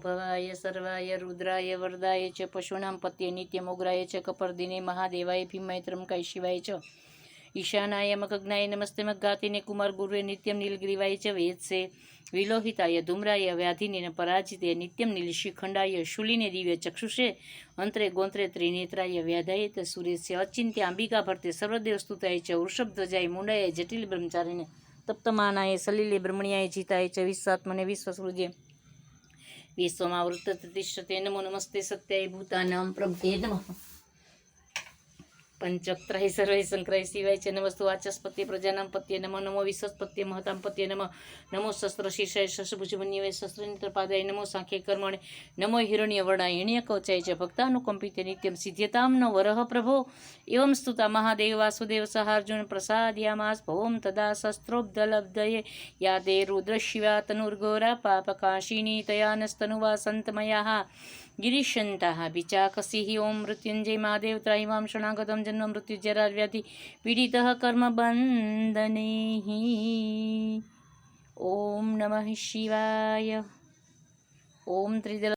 શિવાય સર્વાય, રુદ્રાય, વરદાય છે, પશુનામ પત્યે નિત્યમોગ્રાય છે, કપરદિને મહાદેવાય ભીમાય ત્રમકાય શિવાય ચ ઈશાનાય મકગ્નાય નમસ્તે મગાતિને કુમાર ગુરુએ નિત્યમ નીલગ્રીવાય ચ વેદસે વિલોહિતાય, ધૂમ્રાય વ્યાધિને પરાજિતે નિત્યમ નીલશિખંડાય શૂલિને દિવ્ય ચક્ષુષે, અંતરે ગોંત્રે ત્રિનેત્રાય વ્યાધાય તે સુરેશ્ય અચિંત્ય અંબિકા ભરતે સર્વદેવ સ્તુતાય છે વૃષભ ધ્વજાય મુંડાય, જટિલ બ્રહ્મચારીને તપ્તમાનાય, સલીલે બ્રહ્મણ્યાય જીતાય ચ વિશ્વાત્મને વિશ્વસૃજે વિશ્વમાં વૃત્ત તિષ્ઠતે નમો નમસ્તે સત્યાય ભૂતાનામ પ્રભે પંચોત્તરાય સર્વે શંકરાય શિવાય છે નમસ્તુ વાચસ્પત્ય પ્રજાનામ પત્ય નમો નમો વિશ્વસ્પત્ય મહતામ પત્ય નમો નમો શસ્ત્ર શિષાય શસ્ત્રભુજમન્યવાય શસ્ત્રપાદાય નમો સાંખે કર્મણે નમો હિરણ્ય વર્ણાય હિણ્ય કવચાય છે ભક્તાનુકંપિત નિત્યમ સિદ્ધ્યતામનો વરહ પ્રભો એવમ સ્તુતા મહાદેવ વાસુદેવ સહાર્જુન પ્રસાદયામાસ ભવમ તદા શસ્ત્રોબ્ધલબ્ધયે યાદે રુદ્ર શિવા તનુર્ગોરા પાપકાશિની તયાનસ્તનુવા સંતમયા ગિરિશંતા બિચાકસી ઓમ મૃત્યુંજય મહાદેવ ત્રાહિમામ શરણાગતમ જન્મ મૃત્યુ જરા વ્યાધિ પીડિત કર્મ બંધને ઓમ નમઃ શિવાય. ઓમ ત્રિદલ